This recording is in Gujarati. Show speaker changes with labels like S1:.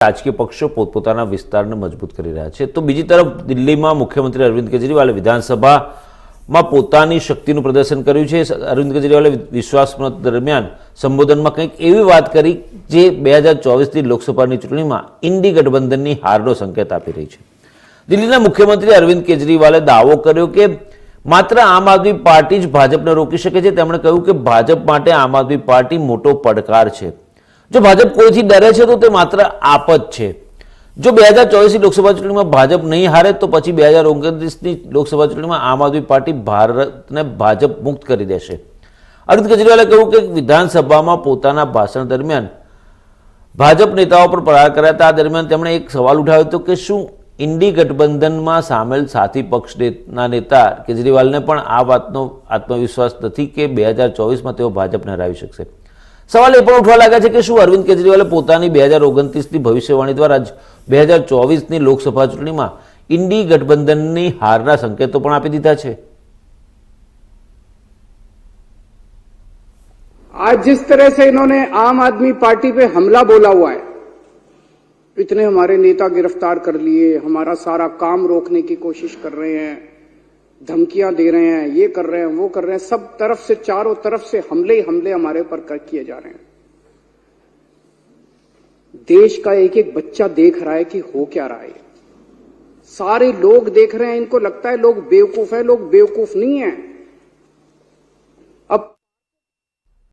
S1: રાજકીય પક્ષો પોતપોતાના વિસ્તારને મજબૂત કરી રહ્યા છે. તો બીજી તરફ દિલ્હીમાં મુખ્યમંત્રી અરવિંદ કેજરીવાલે વિધાનસભામાં પોતાની શક્તિનું પ્રદર્શન કર્યું છે. અરવિંદ કેજરીવાલે વિશ્વાસમત દરમિયાન સંબોધનમાં કંઈક એવી વાત કરી જે બે હજાર ચોવીસની લોકસભાની ચૂંટણીમાં ઇન્ડી ગઠબંધનની હારનો સંકેત આપી રહી છે. દિલ્હીના મુખ્યમંત્રી અરવિંદ કેજરીવાલે દાવો કર્યો કે માત્ર આમ આદમી પાર્ટી જ ભાજપને રોકી શકે છે. તેમણે કહ્યું કે ભાજપ માટે આમ આદમી પાર્ટી મોટો પડકાર છે. જો ભાજપ કોઈથી ડરે છે તો તે માત્ર આપ જ છે. જો બે હજાર ચોવીસની લોકસભા ચૂંટણીમાં ભાજપ નહીં હારે તો પછી બે હજાર ઓગણત્રીસની લોકસભા ચૂંટણીમાં આમ આદમી પાર્ટી ભારતને ભાજપ મુક્ત કરી દેશે. અરવિંદ કેજરીવાલે કહ્યું કે વિધાનસભામાં પોતાના ભાષણ દરમિયાન ભાજપ નેતાઓ પર પ્રહાર કર્યા હતા. આ દરમિયાન તેમણે એક સવાલ ઉઠાવ્યો હતો કે શું ઇન્ડી ગઠબંધનમાં સામેલ સાથી પક્ષના નેતા કેજરીવાલને પણ આ વાતનો આત્મવિશ્વાસ નથી કે બે હજાર ચોવીસમાં તેઓ ભાજપને હરાવી શકશે? સવાલ એ પણ ઉઠવા લાગ્યા છે કે શું અરવિંદ કેજરીવાલે પોતાની બે હજાર ઓગણત્રીસની ભવિષ્યવાણી દ્વારા જ બે હજાર ચોવીસની લોકસભા ચૂંટણીમાં ઇન્ડી ગઠબંધનની હારના સંકેતો પણ આપી દીધા છે
S2: आज जिस तरह से इन्होंने आम आदमी पार्टी पे हमला बोला हुआ है इतने हमारे नेता गिरफ्तार कर लिए हमारा सारा काम रोकने की कोशिश कर रहे हैं धमकियाँ दे रहे हैं, ये कर रहे हैं, वो कर रहे हैं, सब तरफ़ से, चारों तरफ़ से हमले ही हमले हमारे ऊपर कर किए जा रहे हैं। देश का एक एक बच्चा देख रहा है कि हो क्या रहा है। सारे लोग देख रहे हैं, इनको लगता है लोग बेवकूफ़ है, लोग बेवकूफ़ नहीं है।